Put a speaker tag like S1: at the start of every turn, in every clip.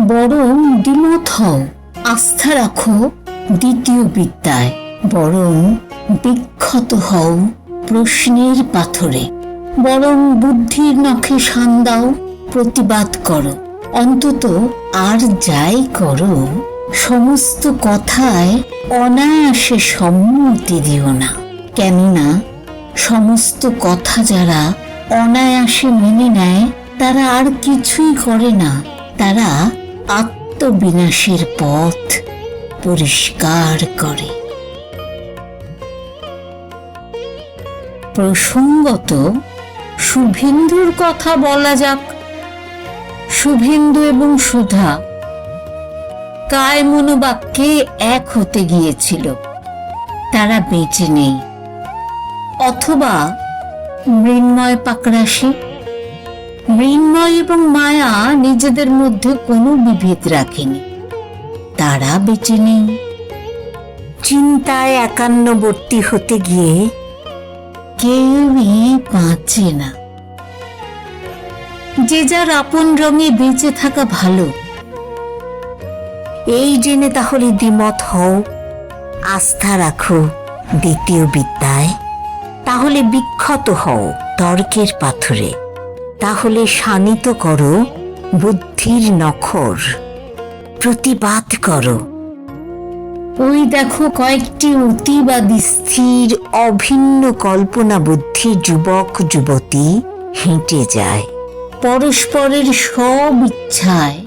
S1: বরং দ্বিমত হও। আস্থা রাখো দ্বিতীয় বিদ্যায়। বরং বিক্ষত হও প্রশ্নের পাথরে। বরং বুদ্ধির নখে শান দাও, প্রতিবাদ করো। অন্তত আর যাই করো, সমস্ত কথায় অনায়াসে সম্মতি দিও না। কেননা সমস্ত কথা যারা অনায়াসে মেনে নেয়, তারা আর কিছুই করে না। তারা আত্মবিনাশের পথ পরিষ্কার করে। প্রসঙ্গত, শুভেন্দুর কথা বলা যাক। শুভেন্দু এবং সুধা কায় মনোবাক্যে এক হতে গিয়েছিল। তারা বেঁচে নেই। অথবা মৃন্ময় পাকরাশি মৃন্ময় এবং মায়া নিজেদের মধ্যে কোনো বিভেদ রাখেনি। তারা বেঁচে নেই। চিন্তায় একান্নবর্তী হতে গিয়ে কেউই বাঁচে না। যে যার আপন রঙে বেঁচে থাকা ভালো। এই জেনে তাহলে দ্বিমত হও। আস্থা রাখো দ্বিতীয় বিদ্যায়। তাহলে বিক্ষত হও তর্কের পাথরে। তাহলে শানিত করো, বুদ্ধির নখর। প্রতিবাদ করো। ওই দেখো কয়েকটি অতিবাদী স্থির অভিন্ন কল্পনা বুদ্ধির যুবক, যুবতী হেঁটে যায়। পরস্পরের সব ইচ্ছায়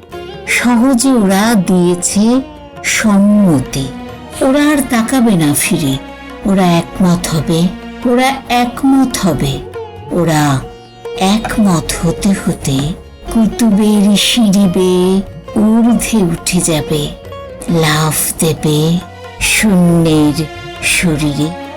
S1: সহজে ওরা দিয়েছে সম্মতি। ওরা আর তাকাবে না ফিরে। ওরা একমত হবে, ওরা একমত হবে। ওরা একমত হতে হতে কুতুবের সিঁড়িবে ঊর্ধ্বে উঠে যাবে লাফ দেবে শূন্যের শরীরে।